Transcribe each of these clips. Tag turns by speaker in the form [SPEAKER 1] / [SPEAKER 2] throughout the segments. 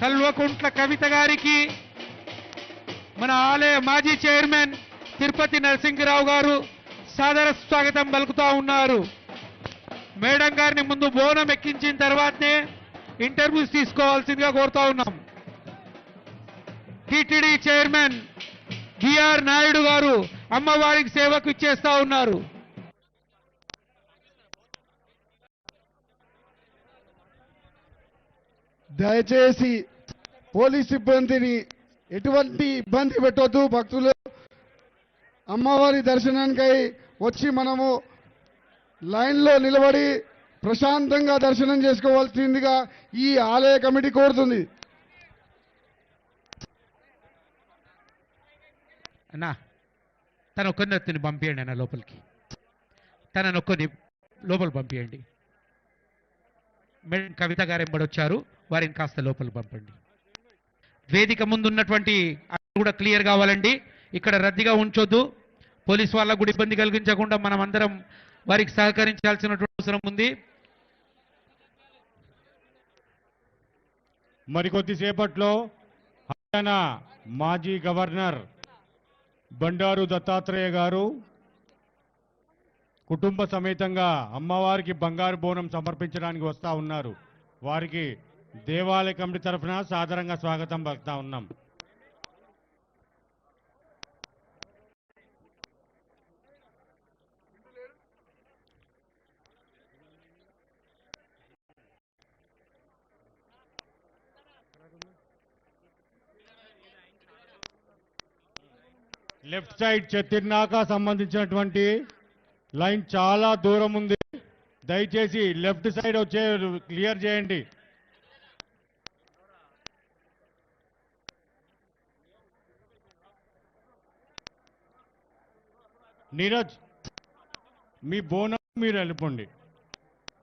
[SPEAKER 1] కల్వకుంట్ల కవిత గారికి మన ఆలయ మాజీ చైర్మన్ తిరుపతి నరసింహరావు గారు సాదర స్వాగతం పలుకుతా ఉన్నారు. మేడం గారిని ముందు బోనం ఎక్కించిన తర్వాతనే ఇంటర్వ్యూస్ తీసుకోవాల్సిందిగా కోరుతా ఉన్నాం. టిటిడి చైర్మన్ బిఆర్ నాయుడు గారు అమ్మవారికి సేవకు ఇచ్చేస్తా ఉన్నారు.
[SPEAKER 2] దయచేసి పోలీస్ సిబ్బందిని ఎటువంటి ఇబ్బంది పెట్టొద్దు భక్తులు. అమ్మవారి దర్శనానికై వచ్చి మనము లైన్లో నిలబడి ప్రశాంతంగా దర్శనం చేసుకోవాల్సిందిగా ఈ ఆలయ కమిటీ కోరుతుంది.
[SPEAKER 1] అన్నా తన ఒక్కరిని పంపించండి అన్న లోపలికి. తనను ఒక్కరిని లోపల పంపించండి మేడం కవిత గారు ఎంబడొచ్చారు వారిని కాస్త లోపల పంపండి. వేదిక ముందు ఉన్నటువంటి కూడా క్లియర్ కావాలండి. ఇక్కడ రద్దీగా ఉంచొద్దు. పోలీస్ వాళ్ళకు కూడా ఇబ్బంది కలిగించకుండా మనం అందరం వారికి సహకరించాల్సినటువంటి అవసరం ఉంది.
[SPEAKER 3] మరికొద్దిసేపట్లో హర్యానా మాజీ గవర్నర్ బండారు దత్తాత్రేయ గారు కుటుంబ సమేతంగా అమ్మవారికి బంగారు బోనం సమర్పించడానికి వస్తా ఉన్నారు. వారికి దేవాలయ కమిటీ తరఫున సాదరంగా స్వాగతం పలుకుతా ఉన్నాం. లెఫ్ట్ సైడ్ చెత్తిర్నాక సంబంధించినటువంటి లైన్ చాలా దూరం ఉంది. దయచేసి లెఫ్ట్ సైడ్ వచ్చే క్లియర్ చేయండి. నీరజ్ మీ బోనం మీరు వెళ్ళిపోండి.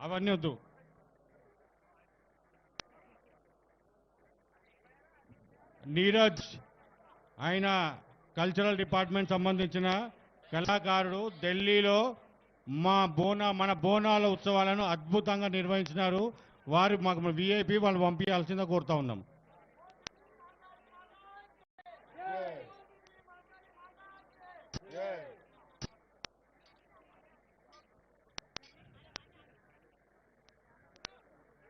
[SPEAKER 3] అవన్నీ వద్దు. నీరజ్ ఆయన కల్చరల్ డిపార్ట్మెంట్ సంబంధించిన కళాకారుడు ఢిల్లీలో మా బోనా మన బోనాల ఉత్సవాలను అద్భుతంగా నిర్వహించినారు. వారు మాకు విఐపి వాళ్ళు పంపించాల్సిందే కోరుతా ఉన్నాం.